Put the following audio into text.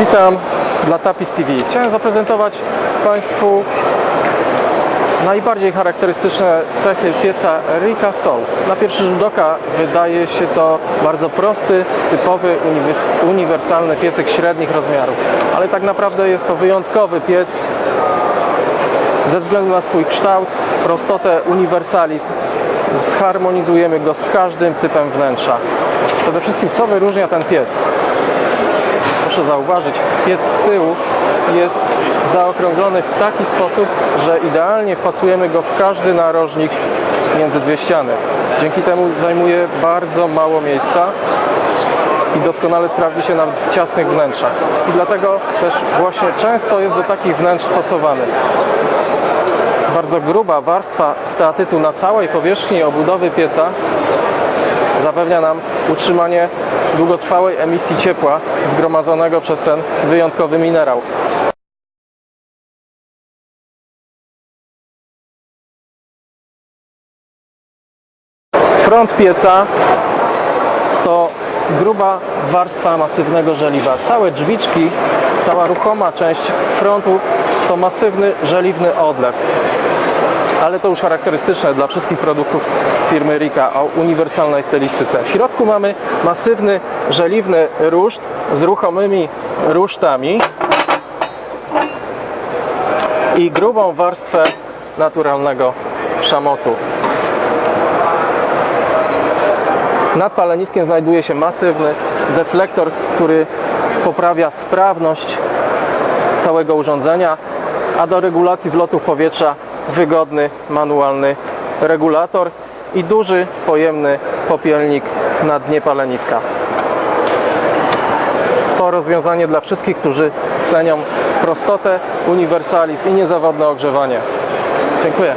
Witam dla Tapis TV. Chciałem zaprezentować Państwu najbardziej charakterystyczne cechy pieca Rika Soul. Na pierwszy rzut oka wydaje się to bardzo prosty, typowy, uniwers- uniwersalny piecek średnich rozmiarów, ale tak naprawdę jest to wyjątkowy piec ze względu na swój kształt, prostotę, uniwersalizm. Zharmonizujemy go z każdym typem wnętrza. Przede wszystkim co wyróżnia ten piec? Proszę zauważyć, piec z tyłu jest zaokrąglony w taki sposób, że idealnie wpasujemy go w każdy narożnik między dwie ściany. Dzięki temu zajmuje bardzo mało miejsca i doskonale sprawdzi się nawet w ciasnych wnętrzach. I dlatego też właśnie często jest do takich wnętrz stosowany. Bardzo gruba warstwa steatytu na całej powierzchni obudowy pieca zapewnia nam utrzymanie długotrwałej emisji ciepła zgromadzonego przez ten wyjątkowy minerał. Front pieca to gruba warstwa masywnego żeliwa. Całe drzwiczki, cała ruchoma część frontu to masywny żeliwny odlew ale to już charakterystyczne dla wszystkich produktów firmy Rika o uniwersalnej stylistyce. W środku mamy masywny, żeliwny ruszt z ruchomymi rusztami i grubą warstwę naturalnego szamotu. Nad paleniskiem znajduje się masywny deflektor, który poprawia sprawność całego urządzenia, a do regulacji wlotów powietrza wygodny, manualny regulator i duży, pojemny popielnik na dnie paleniska. To rozwiązanie dla wszystkich, którzy cenią prostotę, uniwersalizm i niezawodne ogrzewanie. Dziękuję.